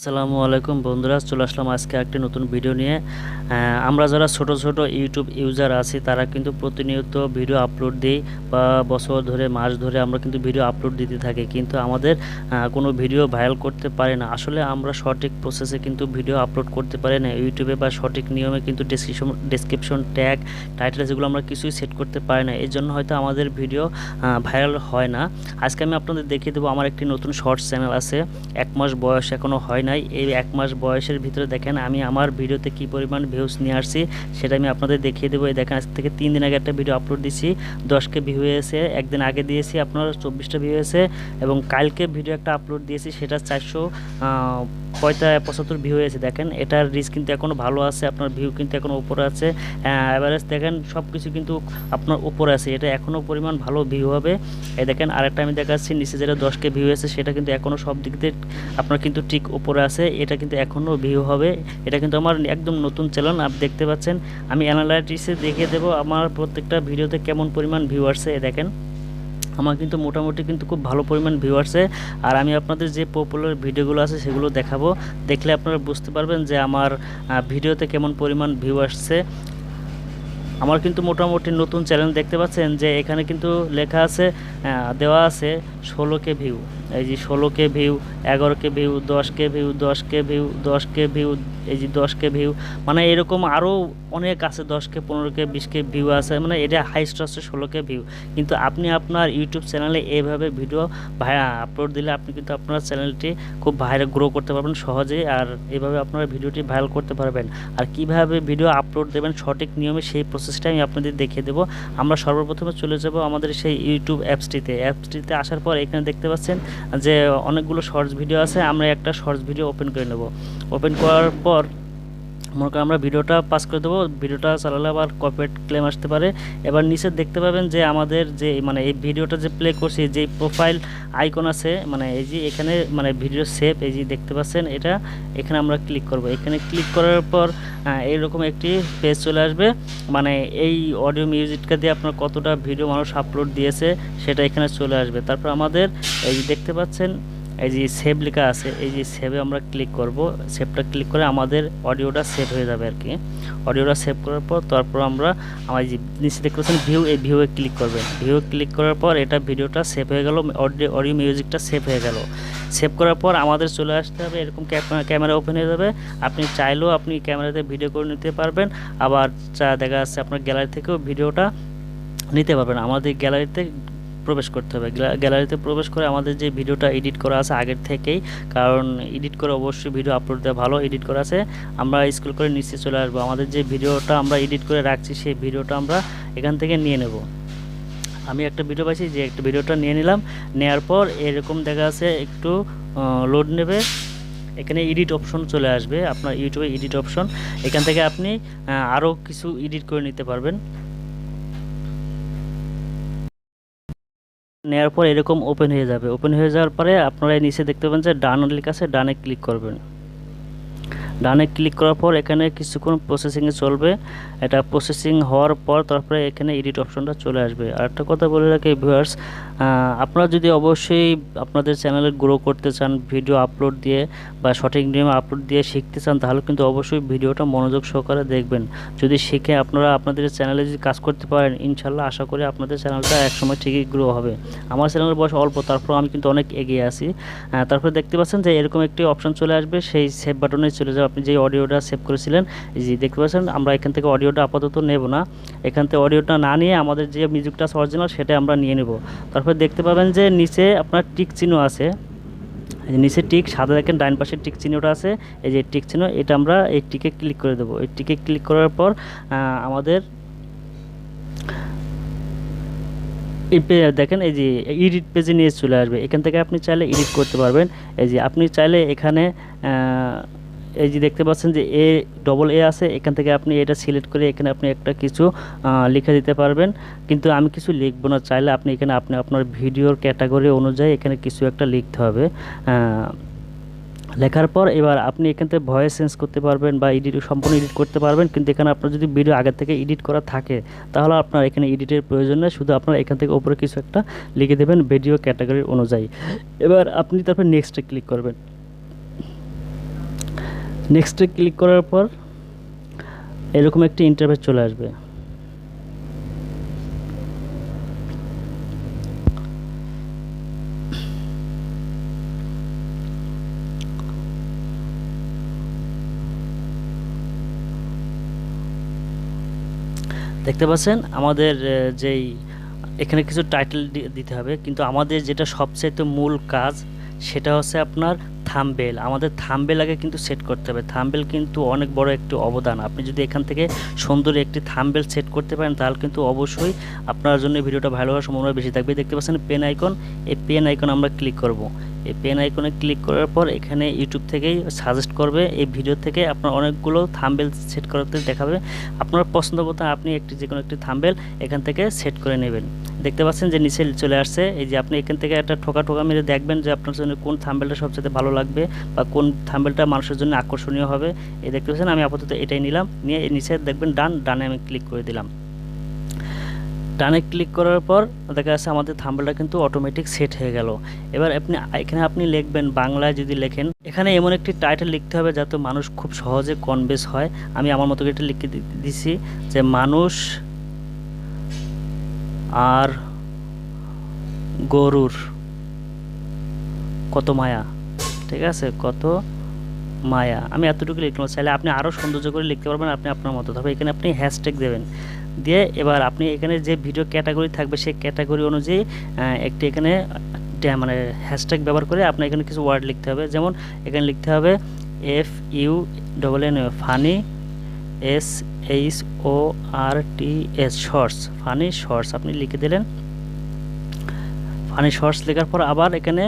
আসসালামু আলাইকুম বন্ধুরা, চলে আসলাম আজকে একটি নতুন ভিডিও নিয়ে। আমরা যারা ছোট ছোট ইউটিউব ইউজার আছি, তারা কিন্তু প্রতিনিয়ত ভিডিও আপলোড দিই বা বছর ধরে, মাস ধরে আমরা কিন্তু ভিডিও আপলোড দিতে থাকি। কিন্তু আমাদের কোনো ভিডিও ভাইরাল করতে পারে না। আসলে আমরা সঠিক প্রসেসে কিন্তু ভিডিও আপলোড করতে পারি না। ইউটিউবে বা সঠিক নিয়মে কিন্তু ডেসক্রিপশন ডেসক্রিপশন ট্যাগ টাইটেল যেগুলো আমরা কিছুই সেট করতে পারি না। এই জন্য হয়তো আমাদের ভিডিও ভাইরাল হয় না। আজকে আমি আপনাদের দেখিয়ে দেবো, আমার একটি নতুন শর্টস চ্যানেল আছে। এক মাস বয়স এখনও হয় নাই, এই এক মাস বয়সের ভিতরে দেখেন আমি আমার ভিডিওতে কি পরিমাণ ভিউস নিয়ে আসছি, সেটা আমি আপনাদের দেখিয়ে দেবো। এই দেখেন, আজ থেকে তিন দিন আগে একটা ভিডিও আপলোড দিয়েছি দশকে ভিউ হয়েছে, একদিন আগে দিয়েছি আপনার চব্বিশটা ভিউ হয়েছে, এবং কালকে ভিডিও একটা আপলোড দিয়েছি, সেটা চারশো পঁয়তা, পঁচাত্তর ভিউ হয়েছে। দেখেন, এটার রিচ কিন্তু এখনও ভালো আছে, আপনার ভিউ কিন্তু এখনও উপরে আছে। অ্যাভারেজ দেখেন সব কিছু কিন্তু আপনার উপরে আছে, এটা এখনও পরিমাণ ভালো ভিউ হবে। এই দেখেন, আরেকটা আমি দেখাচ্ছি, নিচে যেটা দশকে ভিউ হয়েছে, সেটা কিন্তু এখনও সব দিক দিয়ে আপনার কিন্তু ঠিক উপরে আছে, এটা কিন্তু এখনও ভিউ হবে। এটা কিন্তু আমার একদম নতুন চ্যানেল আপনি দেখতে পাচ্ছেন। আমি অ্যানালাইটিসে দেখিয়ে দেবো আমার প্রত্যেকটা ভিডিওতে কেমন পরিমাণ ভিউ আসছে দেখেন। আমার কিন্তু মোটামুটি কিন্তু খুব ভালো পরিমাণ ভিউ আসছে। আর আমি আপনাদের যে পপুলার ভিডিওগুলো আছে, সেগুলো দেখাবো। দেখলে আপনারা বুঝতে পারবেন যে আমার ভিডিওতে কেমন পরিমাণ ভিউ আসছে। আমার কিন্তু মোটামুটি নতুন চ্যানেল দেখতে পাচ্ছেন যে এখানে কিন্তু লেখা আছে দেওয়া আছে ষোলো কে ভিউ এই যে ষোলো কে ভিউ, এগারো কে ভিউ, দশ কে ভিউ, দশ কে ভিউ, দশ কে ভিউ, এই যে দশ কে ভিউ মানে এরকম আরও অনেক আছে দশ কে, পনেরো কে, বিশ কে ভিউ আছে মানে এটা হাইস্ট আছে ষোলো কে ভিউ। কিন্তু আপনি আপনার ইউটিউব চ্যানেলে এইভাবে ভিডিও আপলোড দিলে আপনি কিন্তু আপনার চ্যানেলটি খুব ভাইরাল গ্রো করতে পারবেন সহজেই আর এইভাবে আপনারা ভিডিওটি ভাইরাল করতে পারবেন। আর কীভাবে ভিডিও আপলোড দেবেন সঠিক নিয়মে সেই প্রসেসটা আমি আপনাদের দেখিয়ে দেবো। আমরা সর্বপ্রথমে চলে যাব আমাদের সেই ইউটিউব অ্যাপসটিতে অ্যাপসটিতে আসার পর এখানে দেখতে পাচ্ছেন যে অনেকগুলো শর্টস ভিডিও আছে, আমরা একটা শর্টস ভিডিও ওপেন করে নেব। ওপেন করার পর মনে করেন আমরা ভিডিওটা পাস করে দেবো, ভিডিওটা চালালে আবার কপিরাইট ক্লেম আসতে পারে। এবার নিচে দেখতে পাবেন যে আমাদের যে মানে এই ভিডিওটা যে প্লে করছি, যে প্রোফাইল আইকন আছে মানে এই যে এখানে মানে ভিডিও সেভ এই যে দেখতে পাচ্ছেন এটা, এখানে আমরা ক্লিক করব। এখানে ক্লিক করার পর এইরকম একটি পেজ চলে আসবে। মানে এই অডিও মিউজিকটা দিয়ে আপনার কতটা ভিডিও মানুষ আপলোড দিয়েছে, সেটা এখানে চলে আসবে। তারপর আমাদের এই দেখতে পাচ্ছেন এই যে সেভ লেখা আছে, এই যে সেভে আমরা ক্লিক করব সেভটা ক্লিক করে আমাদের অডিওটা সেভ হয়ে যাবে আর কি অডিওটা সেভ করার পর তারপর আমরা আমার যে নিচে দেখতে পাচ্ছেন ভিউ এই ভিউয়ে ক্লিক করবেন। ভিউ ক্লিক করার পর এটা ভিডিওটা সেভ হয়ে গেল অডিও অডিও মিউজিকটা সেভ হয়ে গেল। সেভ করার পর আমাদের চলে আসতে হবে, এরকম ক্যামেরা ওপেন হয়ে যাবে। আপনি চাইলেও আপনি ক্যামেরাতে ভিডিও করে নিতে পারবেন। আবার দেখা যাচ্ছে আপনার গ্যালারি থেকেও ভিডিওটা নিতে পারবেন। আমাদের গ্যালারিতে প্রবেশ করতে হবে। গ্যালা- গ্যালারিতে প্রবেশ করে আমাদের যে ভিডিওটা এডিট করা আছে আগের থেকেই, কারণ এডিট করে অবশ্যই ভিডিও আপলোড দেওয়া ভালো, এডিট করা আছে, আমরা স্কুল করে নিচে চলে আসব। আমাদের যে ভিডিওটা আমরা এডিট করে রাখছি, সেই ভিডিওটা আমরা এখান থেকে নিয়ে নেব। আমি একটা ভিডিও পাইছি যে একটা ভিডিওটা নিয়ে নিলাম নেওয়ার পর এরকম দেখা আছে একটু লোড নেবে, এখানে এডিট অপশন চলে আসবে, আপনার ইউটিউবে এডিট অপশন এখান থেকে আপনি আরও কিছু এডিট করে নিতে পারবেন। নেওয়ার পর এরকম ওপেন হয়ে যাবে। ওপেন হয়ে যাওয়ার পরে আপনারা নিচে দেখতে পাবেন যে ডান লিখ আছে ডানে ক্লিক করবেন। ডানে ক্লিক করার পর এখানে কিছুক্ষণ প্রসেসিংয়ে চলবে। এটা প্রসেসিং হওয়ার পর তারপরে এখানে এডিট অপশনটা চলে আসবে। আর একটা কথা বলে রাখি ভিউয়ার্স আপনারা যদি অবশ্যই আপনাদের চ্যানেলে গ্রো করতে চান ভিডিও আপলোড দিয়ে বা সঠিক নিয়মে আপলোড দিয়ে শিখতে চান তাহলে কিন্তু অবশ্যই ভিডিওটা মনোযোগ সহকারে দেখবেন। যদি শিখে আপনারা আপনাদের চ্যানেলে যদি কাজ করতে পারেন ইনশাল্লাহ আশা করি আপনাদের চ্যানেলটা একসময় ঠিকই গ্রো হবে। আমার চ্যানেলের বয়স অল্প তারপর আমি কিন্তু অনেক এগিয়ে আহ, তারপরে দেখতে পাচ্ছেন যে এরকম একটি অপশন চলে আসবে সেই সেভ বাটনে চলে যাবে আপনি যে অডিওটা সেভ করেছিলেন যে দেখতে পাচ্ছেন, আমরা এখান থেকে অডিওটা আপাতত নেব না। এখান থেকে অডিওটা না নিয়ে আমাদের যে মিউজিকটা অরিজিনাল সেটা আমরা নিয়ে নেব। তারপরে দেখতে পাবেন যে নিচে আপনার টিক চিহ্ন আছে। নিচে টিক সাদা দেখেন ডাইন পাশে টিক চিহ্নটা আছে। এই যে টিক চিহ্ন, এটা আমরা এই টিকে ক্লিক করে দেবো। এই টিকে ক্লিক করার পর আমাদের দেখেন, এই যে এডিট পেজে নিয়ে চলে আসবে। এখান থেকে আপনি চাইলে এডিট করতে পারবেন। এই যে আপনি চাইলে এখানে এই যে দেখতে পাচ্ছেন যে এ ডবল এ আছে, এখান থেকে আপনি এটা সিলেক্ট করে এখানে আপনি একটা কিছু লিখে দিতে পারবেন। কিন্তু আমি কিছু লিখব না, চাইলে আপনি এখানে আপনি আপনার ভিডিওর ক্যাটাগরি অনুযায়ী এখানে কিছু একটা লিখতে হবে। লেখার পর এবার আপনি এখান থেকে ভয়েস চেঞ্জ করতে পারবেন বা এডিট সম্পূর্ণ এডিট করতে পারবেন। কিন্তু এখানে আপনার যদি ভিডিও আগে থেকে এডিট করা থাকে, তাহলে আপনার এখানে এডিটের প্রয়োজন নেই। শুধু আপনার এখান থেকে উপরে কিছু একটা লিখে দেবেন ভিডিও ক্যাটাগরি অনুযায়ী। এবার আপনি তারপর নেক্সটে ক্লিক করবেন। নেক্সটে ক্লিক করার পর এরকম একটি ইন্টারভেস চলে আসবে। দেখতে পাচ্ছেন, আমাদের যেই, এখানে কিছু টাইটেল দিতে হবে, কিন্তু আমাদের যেটা সবচেয়ে মূল কাজ, সেটা হচ্ছে আপনার থাম্বেল, আমাদের থামবেল আগে কিন্তু সেট করতে হবে। থামবেল কিন্তু অনেক বড় একটি অবদান। আপনি যদি এখান থেকে সুন্দর একটি থামবেল সেট করতে পারেন, তাহলে কিন্তু অবশ্যই আপনার জন্য ভিডিওটা ভালো হওয়ার সম্ভাবনা বেশি থাকবে। দেখতে পাচ্ছেন পেন আইকন, এই পেন আইকন আমরা ক্লিক করব। এই পেন আইকনে ক্লিক করার পর এখানে ইউটিউব থেকেই সাজেস্ট করবে। এই ভিডিও থেকে আপনার অনেকগুলো থাম্বেল সেট করাতে দেখাবে। আপনার পছন্দ মতো আপনি একটি যে কোনো একটি থাম্বেল এখান থেকে সেট করে নেবেন। দেখতে পাচ্ছেন যে নিচে চলে আসছে। এই যে আপনি এখান থেকে একটা ঠোকা ঠোকা মেরে দেখবেন যে আপনার জন্য কোন থাম্বেলটা সবচেয়ে ভালো লাগবে বা কোন থাম্বেলটা মানুষের জন্য আকর্ষণীয় হবে। এই দেখতে পাচ্ছেন, আমি আপাতত এটাই নিলাম। নিয়ে নিচে দেখবেন ডান ডানে আমি ক্লিক করে দিলাম। ডানে ক্লিক করার পর দেখা যাচ্ছে আমাদের থাম্বেলটা কিন্তু অটোমেটিক সেট হয়ে গেল। এবার আপনি, এখানে আপনি লিখবেন, বাংলায় যদি লেখেন, এখানে এমন একটি টাইটেল লিখতে হবে যাতে মানুষ খুব সহজে কনভেস হয়। আমি আমার মতো এটা লিখে দিছি যে মানুষ আর গরুর কত মায়া, ঠিক আছে? কত মায়া। আমি এতটুকু লিখলাম, চাইলে আপনি আরও সৌন্দর্য করে লিখতে পারবেন আপনি আপনার মতো। তবে এখানে আপনি হ্যাশট্যাগ দেবেন। দিয়ে এবার আপনি এখানে যে ভিডিও ক্যাটাগরি থাকবে, সেই ক্যাটাগরি অনুযায়ী একটি এখানে মানে হ্যাশট্যাগ ব্যবহার করে আপনার এখানে কিছু ওয়ার্ড লিখতে হবে। যেমন এখানে লিখতে হবে F U double N funny S H O R T S shorts funny shorts আপনি লিখে দিলেন ফানি শর্টস লেখার পর আবার এখানে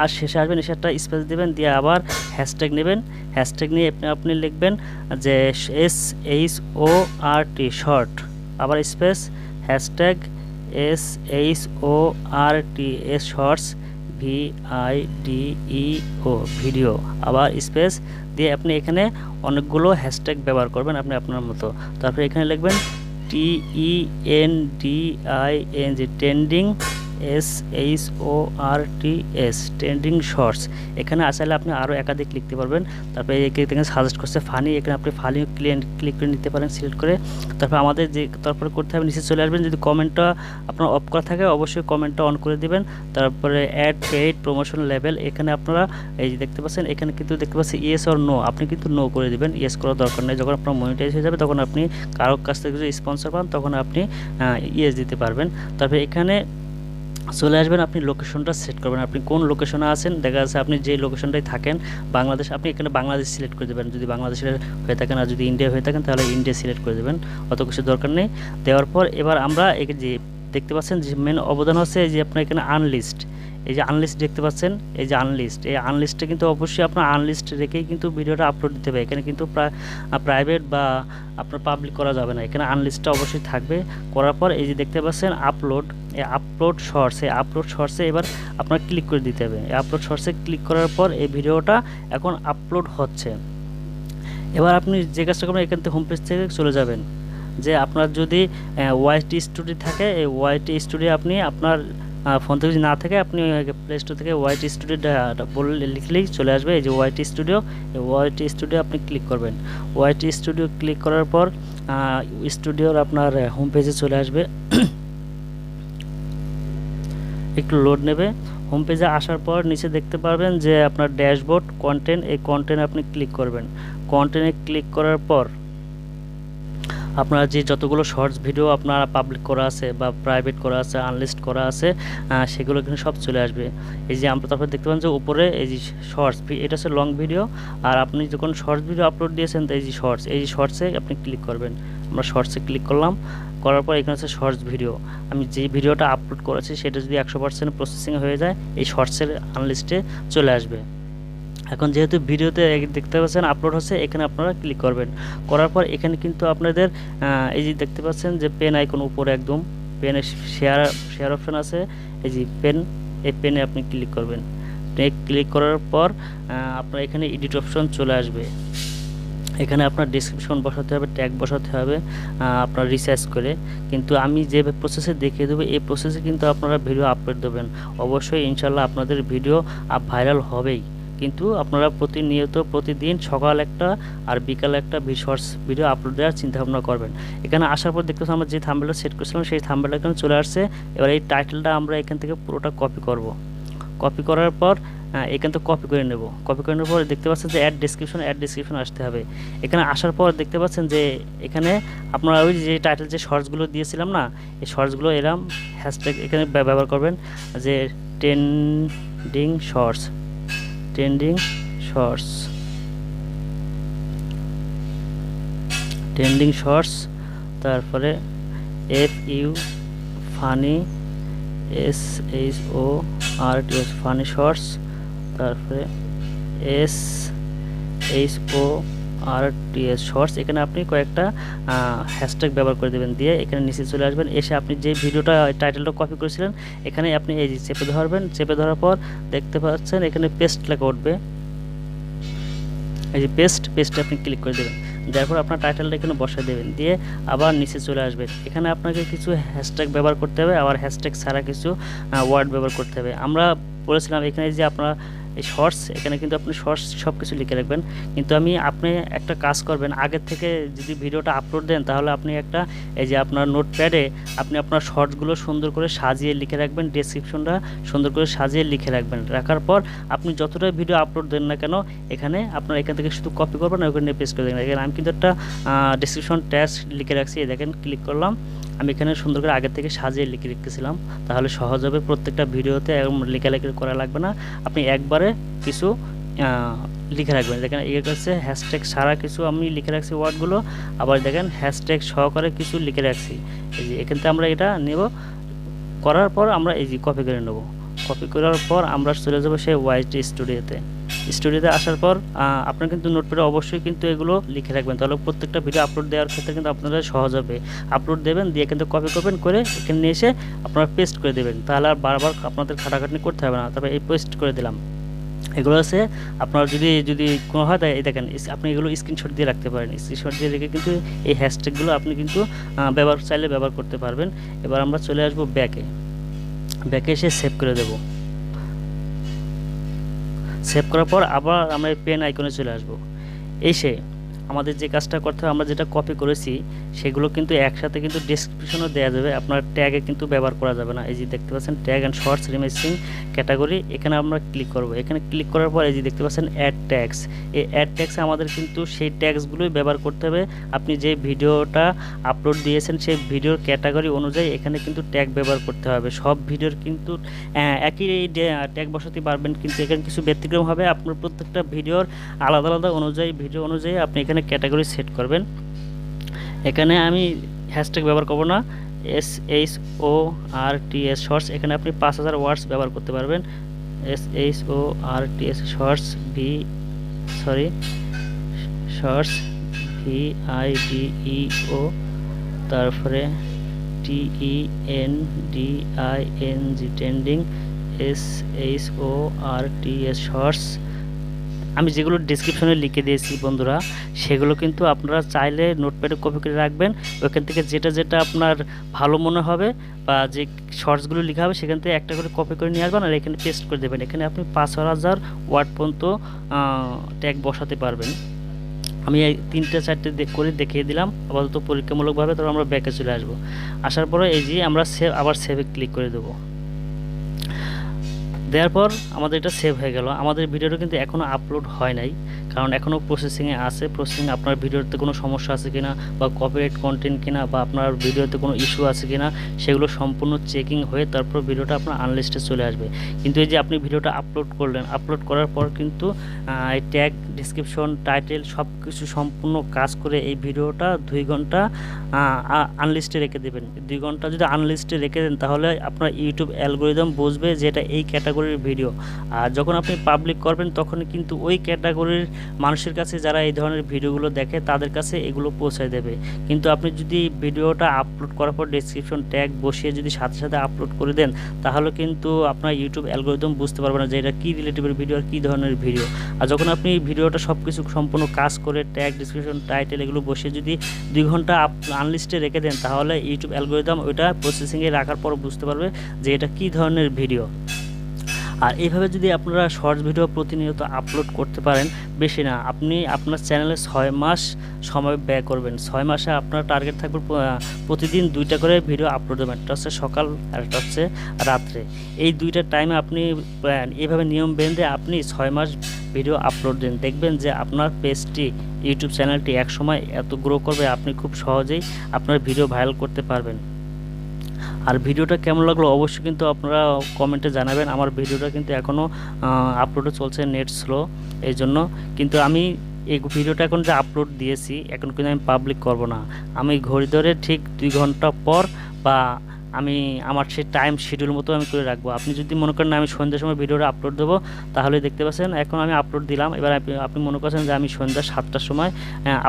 আর শেষে আসবেন, এসে একটা স্পেস দেবেন, দিয়ে আবার হ্যাশট্যাগ নেবেন। হ্যাশট্যাগ নিয়ে আপনি আপনি লিখবেন যে S H O R T short আবার space hashtag S H O R T S shorts V I D E O video আবার স্পেস দিয়ে আপনি এখানে অনেকগুলো হ্যাশট্যাগ ব্যবহার করবেন আপনি আপনার মতো। তারপরে এখানে লিখবেন T E N D I N G trending S H O R T S trending shorts এখানে আসলে আপনি আরও একাধিক লিখতে পারবেন। তারপরে এখানে সাজেস্ট করছে ফানি এখানে আপনি ফানি ক্লিক করে নিতে পারেন সিলেক্ট করে। তারপর আমাদের যে, তারপরে করতে হবে, নিচে চলে আসবেন। যদি কমেন্টটা আপনার অফ করা থাকে, অবশ্যই কমেন্টটা অন করে দিবেন। তারপরে অ্যাড পেইড প্রমোশন লেভেল এখানে আপনারা এই যে দেখতে পাচ্ছেন, এখানে কিন্তু দেখতে পাচ্ছেন ইয়েস অর নো আপনি কিন্তু নো করে দিবেন ইয়েস করার দরকার নেই। যখন আপনার মনিটাইজ হয়ে যাবে, তখন আপনি কারোর কাছ থেকে যদি স্পন্সর পান, তখন আপনি ইয়েস দিতে পারবেন। তারপরে এখানে চলে আসবেন, আপনি লোকেশনটা সেট করবেন। আপনি কোন লোকেশনে আছেন, দেখা যাচ্ছে আপনি যে লোকেশনটাই থাকেন, বাংলাদেশ, আপনি এখানে বাংলাদেশ সিলেক্ট করে দেবেন। যদি বাংলাদেশের হয়ে থাকেন আর যদি ইন্ডিয়া হয়ে থাকেন, তাহলে ইন্ডিয়া সিলেক্ট করে দেবেন। অত কিছু দরকার নেই। দেওয়ার পর এবার আমরা যে দেখতে পাচ্ছেন যে মেন অবদান হচ্ছে যে আপনার এখানে আনলিস্ট এই যে আনলিস্ট দেখতে পাচ্ছেন, এই যে আনলিস্ট এই আনলিস্টে কিন্তু অবশ্যই আপনার আনলিস্ট রেখেই কিন্তু ভিডিওটা আপলোড দিতে হবে। এখানে কিন্তু প্রাইভেট বা আপনার পাবলিক করা যাবে না। এখানে আনলিস্টটা অবশ্যই থাকবে। করার পর এই যে দেখতে পাচ্ছেন আপলোড এই আপলোড শর্টস এই আপলোড শর্টসে এবার আপনার ক্লিক করে দিতে হবে। এই আপলোড শর্টসে ক্লিক করার পর এই ভিডিওটা এখন আপলোড হচ্ছে। এবার আপনি যে কাজটা করবেন, এখান থেকে হোম পেজ থেকে চলে যাবেন। যে আপনার যদি ওয়াইটি স্টুডিও থাকে, এই ওয়াইটি স্টুডিও আপনি আপনার ফোন থেকে যদি না থাকে, আপনি প্লে স্টোর থেকে ওয়াইটি স্টুডিওটা বললে লিখলেই চলে আসবে। এই যে ওয়াইটি স্টুডিও এই ওয়াইটি স্টুডিও আপনি ক্লিক করবেন। ওয়াইটি স্টুডিও ক্লিক করার পর স্টুডিওর আপনার হোম পেজে চলে আসবে। একটু লোড নেবে। হোম পেজে আসার পর নিচে দেখতে পারবেন যে আপনার ড্যাশবোর্ড কন্টেন্ট এই কন্টেন্ট আপনি ক্লিক করবেন। কন্টেন্টে ক্লিক করার পর আপনার যে যতগুলো শর্টস ভিডিও আপনার পাবলিক করা আছে বা প্রাইভেট করা আছে আনলিস্ট করা আছে সেগুলো কিন্তু সব চলে আসবে। এই যে আমরা তারপরে দেখতে পাচ্ছেন যে উপরে এই যে শর্টস এটা হচ্ছে লং ভিডিও আর আপনি যখন শর্টস ভিডিও আপলোড দিয়েছেন, তো এই যে শর্টস এই যে শর্টসে আপনি ক্লিক করবেন। আমরা শর্টসে ক্লিক করলাম, করার পর এখানে হচ্ছে শর্টস ভিডিও আমি যে ভিডিওটা আপলোড করেছি, সেটা যদি একশো পার্সেন্ট প্রসেসিং হয়ে যায়, এই শর্টসের আনলিস্টে চলে আসবে। এখন যেহেতু ভিডিওতে দেখতে পাচ্ছেন আপলোড হচ্ছে, এখানে আপনারা ক্লিক করবেন। করার পর এখানে কিন্তু আপনাদের এই যে দেখতে পাচ্ছেন যে পেন আইকন উপরে একদম পেনের শেয়ার শেয়ার অপশান আছে। এই যে পেন এই পেনে আপনি ক্লিক করবেন। ক্লিক করার পর আপনার এখানে এডিট অপশন চলে আসবে। এখানে আপনার ডিসক্রিপশন বসাতে হবে ট্যাগ বসাতে হবে আপনার রিসার্চ করে। কিন্তু আমি যে প্রসেসে দেখিয়ে দেবো, এই প্রসেসে কিন্তু আপনারা ভিডিও আপলোড দেবেন। অবশ্যই ইনশাল্লাহ আপনাদের ভিডিও ভাইরাল হবেই। কিন্তু আপনারা প্রতিনিয়ত প্রতিদিন সকাল একটা আর বিকাল একটা শর্টস ভিডিও আপলোড দেওয়ার চিন্তা ভাবনা করবেন। এখানে আসার পর দেখতে পাচ্ছি আমরা যে থাম্বেলটা সেট করেছিলাম, সেই থাম্বেলটা এখানে চলে আসছে। এবার এই টাইটেলটা আমরা এখান থেকে পুরোটা কপি করব। কপি করার পর এখান থেকে কপি করে নেব। কপি করে নেওয়ার পর দেখতে পাচ্ছেন যে অ্যাড ডিসক্রিপশন অ্যাড ডিসক্রিপশন আসতে হবে। এখানে আসার পর দেখতে পাচ্ছেন যে এখানে আপনারা ওই যে টাইটেল যে শর্টসগুলো দিয়েছিলাম না, এই শর্টসগুলো এরম হ্যাশট্যাগ এখানে ব্যবহার করবেন যে trending shorts trending shorts trending shorts তারপরে F U funny S H O R T funny shorts তারপরে S H O R shorts, এখানে আপনি কয়েকটা হ্যাশট্যাগ ব্যবহার করে দেবেন দিয়ে এখানে নিচে চলে আসবেন। এসে আপনি যে ভিডিওটা টাইটেলটা কপি করেছিলেন, এখানে আপনি এই যে চেপে ধরবেন, চেপে ধরার পর দেখতে পাচ্ছেন এখানে পেস্ট লেখা উঠবে। এই যে পেস্ট পেস্টে আপনি ক্লিক করে দেবেন। দেওয়ার পর আপনার টাইটেলটা এখানে বসায় দেবেন দিয়ে আবার নিচে চলে আসবেন এখানে আপনাকে কিছু হ্যাশট্যাগ ব্যবহার করতে হবে, আবার হ্যাশট্যাগ ছাড়া কিছু ওয়ার্ড ব্যবহার করতে হবে। আমরা বলেছিলাম এখানে যে আপনারা এই শর্টস এখানে কিন্তু আপনি শর্টস সব কিছু লিখে রাখবেন। কিন্তু আমি, আপনি একটা কাজ করবেন, আগের থেকে যদি ভিডিওটা আপলোড দেন, তাহলে আপনি একটা, এই যে আপনার নোটপ্যাডে আপনি আপনার শর্টসগুলো সুন্দর করে সাজিয়ে লিখে রাখবেন ডেসক্রিপশনটা সুন্দর করে সাজিয়ে লিখে রাখবেন। রাখার পর আপনি যতটা ভিডিও আপলোড দেন না কেন, এখানে আপনার এখান থেকে শুধু কপি করবেন ওখানে পেস্ট করে দেবেন। এখানে আমি কিন্তু একটা ডেসক্রিপশন ট্যাক্স লিখে রাখছি দেখেন ক্লিক করলাম। আমি এখানে সুন্দর করে আগের থেকে সাজিয়ে লিখে রেখেছিলাম। তাহলে সহজ হবে প্রত্যেকটা ভিডিওতে এরকম লেখালেখি করা লাগবে না। আপনি একবারে কিছু লিখে রাখবেন। দেখেন এর কাছে হ্যাশট্যাগ সারা কিছু আমি লিখে রাখছি ওয়ার্ডগুলো। আবার দেখেন হ্যাশট্যাগ সহকারে কিছু লিখে রাখছি। এই যে এখান থেকে আমরা এটা নেব। করার পর আমরা এই যে কপি করে নেব। কপি করার পর আমরা চলে যাব সেই ওয়াইটি স্টুডিওতে স্টুডিওতে আসার পর আপনার কিন্তু নোটপ্যাডে অবশ্যই কিন্তু এগুলো লিখে রাখবেন। তাহলে প্রত্যেকটা ভিডিও আপলোড দেওয়ার ক্ষেত্রে কিন্তু আপনাদের সহজ হবে। আপলোড দেবেন, দিয়ে কিন্তু কপি করবেন, করে এখানে এসে আপনারা পেস্ট করে দেবেন। তাহলে আর বারবার আপনাদের খাটাখাটনি করতে হবে না। তবে এই পেস্ট করে দিলাম। এগুলো আছে, আপনার যদি যদি কোনো হয়, তাই দেখেন আপনি এগুলো স্ক্রিনশট দিয়ে রাখতে পারেন। স্ক্রিনশট দিয়ে রেখে কিন্তু এই হ্যাশট্যাগুলো আপনি কিন্তু ব্যবহার, চাইলে ব্যবহার করতে পারবেন। এবার আমরা চলে আসব ব্যাকে ব্যাকে এসে সেভ করে দেব। সেভ করার পর আবার আমরা পেন আইকনে চলে আসব। এসে আমাদের যে কাজটা করতে হবে আমরা যেটা কপি করেছি সেগুলো কিন্তু একসাথে কিন্তু ডিসক্রিপশনও দেওয়া যাবে। আপনার ট্যাগে কিন্তু ব্যবহার করা যাবে না। এই যে দেখতে পাচ্ছেন tag and shorts remixing category এখানে আমরা ক্লিক করব। এখানে ক্লিক করার পর এই যে দেখতে পাচ্ছেন অ্যাড ট্যাক্স এই অ্যাড ট্যাক্সে আমাদের কিন্তু সেই ট্যাক্সগুলোই ব্যবহার করতে হবে। আপনি যে ভিডিওটা আপলোড দিয়েছেন সেই ভিডিওর ক্যাটাগরি অনুযায়ী এখানে কিন্তু ট্যাগ ব্যবহার করতে হবে। সব ভিডিওর কিন্তু আহ, একই ট্যাগ বসাতে পারবেন কিন্তু এখানে কিছু ব্যতিক্রম হবে। আপনার প্রত্যেকটা ভিডিওর আলাদা আলাদা অনুযায়ী ভিডিও অনুযায়ী আপনি এখানে ক্যাটাগরি সেট করবেন। এখানে আমি হ্যাশট্যাগ ব্যবহার করব না S H O R T S shorts এখানে আপনি পাঁচ হাজার ওয়ার্ডস ব্যবহার করতে পারবেন। S H O R T S shorts V sorry shorts V I D E O তারপরে T E N D I N G trending S H O R T S shorts আমি যেগুলো ডিসক্রিপশনে লিখে দিয়েছি বন্ধুরা, সেগুলো কিন্তু আপনারা চাইলে নোটপ্যাডে কপি করে রাখবেন। ওখান থেকে যেটা যেটা আপনার ভালো মনে হবে বা যে শর্টসগুলো লেখা হবে, সেখান থেকে একটা করে কপি করে নিয়ে আসবেন আর এখানে পেস্ট করে দেবেন। এখানে আপনি পাঁচ হাজার ওয়ার্ড পর্যন্ত ট্যাগ বসাতে পারবেন। আমি এই তিনটে চারটে করে দেখিয়ে দিলাম। আপাতত পরীক্ষামূলকভাবে তারপর আমরা ব্যাকে চলে আসব। আসার পরে এই যে আমরা সেভ আবার সেভে ক্লিক করে দেবো। দেওয়ার পর আমাদের এটা সেভ হয়ে গেল। আমাদের ভিডিওটা কিন্তু এখনও আপলোড হয় নাই, কারণ এখনও প্রসেসিংয়ে আছে। প্রসেসিং আপনার ভিডিওতে কোনো সমস্যা আছে কিনা বা কপিরাইট কন্টেন্ট কিনা বা আপনার ভিডিওতে কোনো ইস্যু আছে কিনা, সেগুলো সম্পূর্ণ চেকিং হয়ে তারপর ভিডিওটা আপনার আনলিস্টে চলে আসবে। কিন্তু এই যে আপনি ভিডিওটা আপলোড করলেন আপলোড করার পর কিন্তু এই ট্যাগ ডিসক্রিপশন টাইটেল সব কিছু সম্পূর্ণ কাজ করে এই ভিডিওটা দুই ঘণ্টা আনলিস্টে রেখে দেবেন। দুই ঘণ্টা যদি আনলিস্টে রেখে দেন, তাহলে আপনার ইউটিউব অ্যালগোরিদম বুঝবে যে এটা এই ক্যাটাগরির ভিডিও আর যখন আপনি পাবলিক করবেন, তখন কিন্তু ওই ক্যাটাগরির মানুষের কাছে যারা এই ধরনের ভিডিওগুলো দেখে, তাদের কাছে এগুলো পৌঁছায় দেবে। কিন্তু আপনি যদি ভিডিওটা আপলোড করার পর ডেসক্রিপশন ট্যাগ বসিয়ে যদি সাথে সাথে আপলোড করে দেন, তাহলে কিন্তু আপনার ইউটিউব অ্যালগোরিদম বুঝতে পারবে না যে এটা কী রিলেটিভের ভিডিও আর কী ধরনের ভিডিও আর যখন আপনি ভিডিওটা সব কিছু সম্পূর্ণ কাজ করে ট্যাগ ডিসক্রিপশন টাইটেল এগুলো বসিয়ে যদি দুই ঘণ্টা আনলিস্টে রেখে দেন, তাহলে ইউটিউব অ্যালগোরিদম ওইটা প্রসেসিংয়ে রাখার পর বুঝতে পারবে যে এটা কী ধরনের ভিডিও আর এইভাবে যদি আপনারা শর্টস ভিডিও প্রতিনিয়ত আপলোড করতে পারেন, বেশি না, আপনি আপনার চ্যানেলে ছয় মাস সময় ব্যয় করবেন। ছয় মাসে আপনার টার্গেট থাকবে প্রতিদিন দুইটা করে ভিডিও আপলোড দেবেন। একটা হচ্ছে সকাল আর একটা হচ্ছে রাত্রে। এই দুইটা টাইমে আপনি এইভাবে নিয়ম বেঁধে আপনি ছয় মাস ভিডিও আপলোড দিন। দেখবেন যে আপনার পেজটি ইউটিউব চ্যানেলটি এক সময় এত গ্রো করবে, আপনি খুব সহজেই আপনার ভিডিও ভাইরাল করতে পারবেন। আর ভিডিওটা কেমন লাগল অবশ্যই কিন্তু আপনারা কমেন্টে জানাবেন। আমার ভিডিওটা কিন্তু এখনও আপলোডে চলছে নেট স্লো এই জন্য। কিন্তু আমি এই ভিডিওটা এখন যে আপলোড দিয়েছি, এখন কিন্তু আমি পাবলিক করব না। আমি ঘড়ি ধরে ঠিক দুই ঘণ্টা পর বা আমি আমার সেই টাইম শিডিউল মতো আমি করে রাখব। আপনি যদি মনে করেন আমি সন্ধ্যার সময় ভিডিওটা আপলোড দেবো তাহলে দেখতে পাচ্ছেন, এখন আমি আপলোড দিলাম। এবার আপনি মনে করছেন যে আমি সন্ধ্যা সাতটার সময়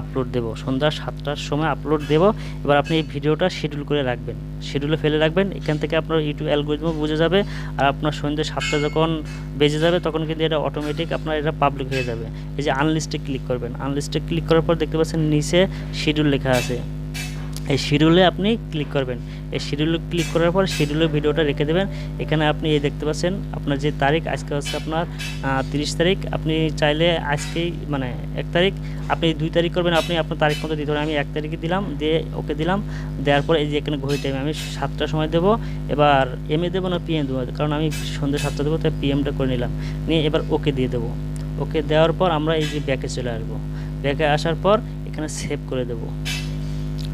আপলোড দেবো। সন্ধ্যা সাতটার সময় আপলোড দেবো। এবার আপনি এই ভিডিওটা শিডিউল করে রাখবেন। শিডিউলে ফেলে রাখবেন। এখান থেকে আপনার ইউটিউব অ্যালগোরিদমও বুঝে যাবে। আর আপনার সন্ধ্যা সাতটা যখন বেজে যাবে, তখন কিন্তু এটা অটোমেটিক আপনার এটা পাবলিক হয়ে যাবে। এই যে আনলিস্টে ক্লিক করবেন। আনলিস্টে ক্লিক করার পর দেখতে পাচ্ছেন, নিচে শিডিউল লেখা আছে। এই শিডিউলে আপনি ক্লিক করবেন। এই শিডিউলে ক্লিক করার পর শিডিউলে ভিডিওটা রেখে দেবেন। এখানে আপনি এই দেখতে পাচ্ছেন, আপনার যে তারিখ, আজকে হচ্ছে আপনার তিরিশ তারিখ। আপনি চাইলে আজকেই মানে এক তারিখ, আপনি দুই তারিখ করবেন, আপনি আপনার তারিখ মতো দিতে আমি এক তারিখে দিলাম, দিয়ে ওকে দিলাম। দেওয়ার পর এই যে এখানে ঘড়ি টাইম আমি সাতটার সময় দেবো। এবার এম এ দেবো না পিএম দেবো? কারণ আমি সন্ধ্যে সাতটা দেবো, তাই পিএমটা করে নিলাম। নিয়ে এবার ওকে দিয়ে দেবো। ওকে দেওয়ার পর আমরা এই যে ব্যাকে চলে আসব। ব্যাকে আসার পর এখানে সেভ করে দেবো।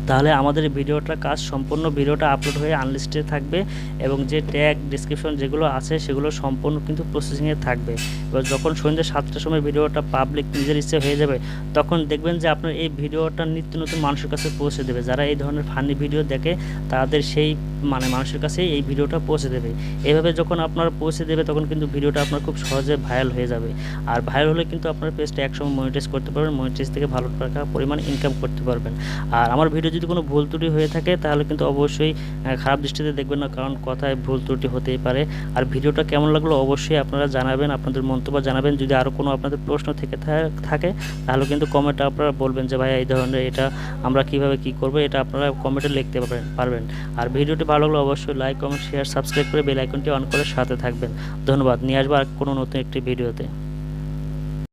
তাহলে আমাদের ভিডিওটা কাজ সম্পূর্ণ ভিডিওটা আপলোড হয়ে আনলিস্টেড থাকবে এবং যে ট্যাগ ডিসক্রিপশন যেগুলো আছে সেগুলো সম্পূর্ণ কিন্তু প্রসেসিংয়ে থাকবে। এবার যখন সন্ধ্যে সাতটার সময় ভিডিওটা পাবলিক নিজের ইচ্ছে হয়ে যাবে, তখন দেখবেন যে আপনার এই ভিডিওটা নিত্য নতুন মানুষের কাছে পৌঁছে দেবে। যারা এই ধরনের ফানি ভিডিও দেখে, তাদের সেই মানে মানুষের কাছে এই ভিডিওটা পৌঁছে দেবে। এভাবে যখন আপনার পৌঁছে দেবে, তখন কিন্তু ভিডিওটা আপনার খুব সহজে ভাইরাল হয়ে যাবে। আর ভাইরাল হলে কিন্তু আপনার পেজটা একসময় মনিটাইজ করতে পারবেন মনিটাইজ থেকে ভালো টাকা পরিমাণ ইনকাম করতে পারবেন। আর আমার ভিডিও যদি কোনো ভুল ত্রুটি হয়ে থাকে, তাহলে কিন্তু অবশ্যই খারাপ দৃষ্টিতে দেখবেন না, কারণ কথায় ভুল ত্রুটি হতেই পারে। আর ভিডিওটা কেমন লাগল অবশ্যই আপনারা জানাবেন, আপনাদের মন্তব্য জানাবেন। যদি আরও কোনো আপনাদের প্রশ্ন থেকে থাকে, তাহলে কিন্তু কমেন্টে আপনারা বলবেন যে ভাই এই ধরনের এটা আমরা কীভাবে কি করব? এটা আপনারা কমেন্টে লিখতে পারবেন আর ভিডিওটি ভালো লাগলে অবশ্যই লাইক কমেন্ট শেয়ার সাবস্ক্রাইব করে বেল আইকনটি অন করে সাথে থাকবেন। ধন্যবাদ। নিয়ে আসব আর কোনো নতুন একটি ভিডিওতে।